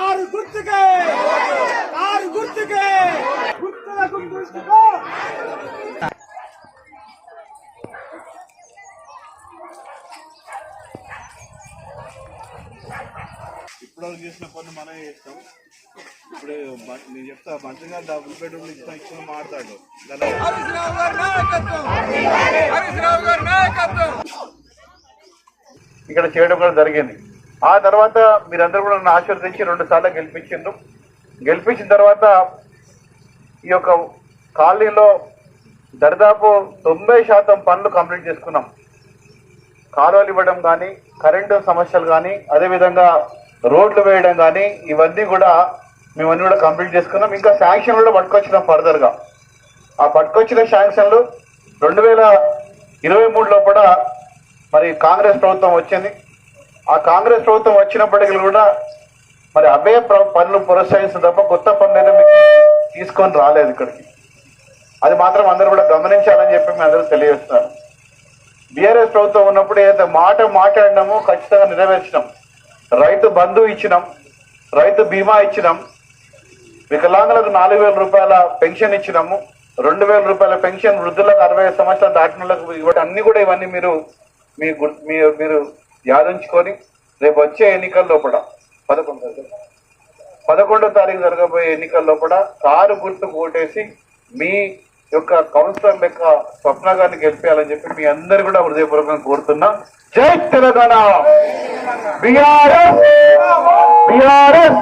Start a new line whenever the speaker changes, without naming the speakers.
ఆరు
ఇప్పుడు వరకు చేసిన పనులు మనమే చేస్తాం. ఇప్పుడు నేను చెప్తా ఇచ్చిన ఇచ్చిన మాట్లాడు.
రావు గారి నాయకత్వం. హరీష్ రావు గారి నాయకత్వం.
ఇక్కడ చేయడం కూడా జరిగింది. ఆ తర్వాత మీరందరూ కూడా నన్ను ఆశీర్వదించి రెండు సార్లు గెలిపించిండ్రు. గెలిపించిన తర్వాత ఈ యొక్క కాలనీలో దరిదాపు తొంభై శాతం పనులు కంప్లీట్ చేసుకున్నాం. కాలువలు ఇవ్వడం కానీ కరెంటు సమస్యలు కానీ అదేవిధంగా రోడ్లు వేయడం కానీ ఇవన్నీ కూడా మేమన్నీ కూడా కంప్లీట్ చేసుకున్నాం. ఇంకా శాంక్షన్లు కూడా పట్టుకొచ్చినాం ఫర్దర్గా ఆ పట్టుకొచ్చిన శాంక్షన్లు రెండు వేల ఇరవై మూడులో కూడా మరి కాంగ్రెస్ ప్రభుత్వం వచ్చింది. ఆ కాంగ్రెస్ ప్రభుత్వం వచ్చినప్పటికీ కూడా మరి అభయ ప్ర- పనులు ప్రోత్సహిస్తుంది తప్ప కొత్త పనులు అయితే మీకు తీసుకొని రాలేదు ఇక్కడికి. అది మాత్రం అందరూ కూడా గమనించాలని చెప్పి మేము అందరూ తెలియజేస్తున్నాను బీఆర్ఎస్ ప్రభుత్వం ఉన్నప్పుడు ఏదైతే మాట మాట్లాడినామో ఖచ్చితంగా నెరవేర్చినాం. రైతు బంధు ఇచ్చినాం రైతు బీమా ఇచ్చినాం వికలాంగులకు నాలుగు వేల రూపాయల పెన్షన్ ఇచ్చినాము రెండు వేల రూపాయల పెన్షన్ వృద్ధులకు అరవై ఐదు సంవత్సరాలు దాటిన ఇవ్వడం అన్ని కూడా ఇవన్నీ మీరు మీ మీ- మీరు యాదించుకొని రేపు వచ్చే ఎన్నికల లోపల పదకొండు పదకొండో తారీఖు జరగబోయే ఎన్నికల లోపల కారు గుర్తు ఓటేసి మీ యొక్క కౌన్సిలర్ లెక్క స్వప్న గారిని గెలిపేయాలని చెప్పి మీ అందరు కూడా హృదయపూర్వకంగా కోరుతున్నా. జై తెలంగాణ! బిఆర్ఎస్ బిఆర్ఎస్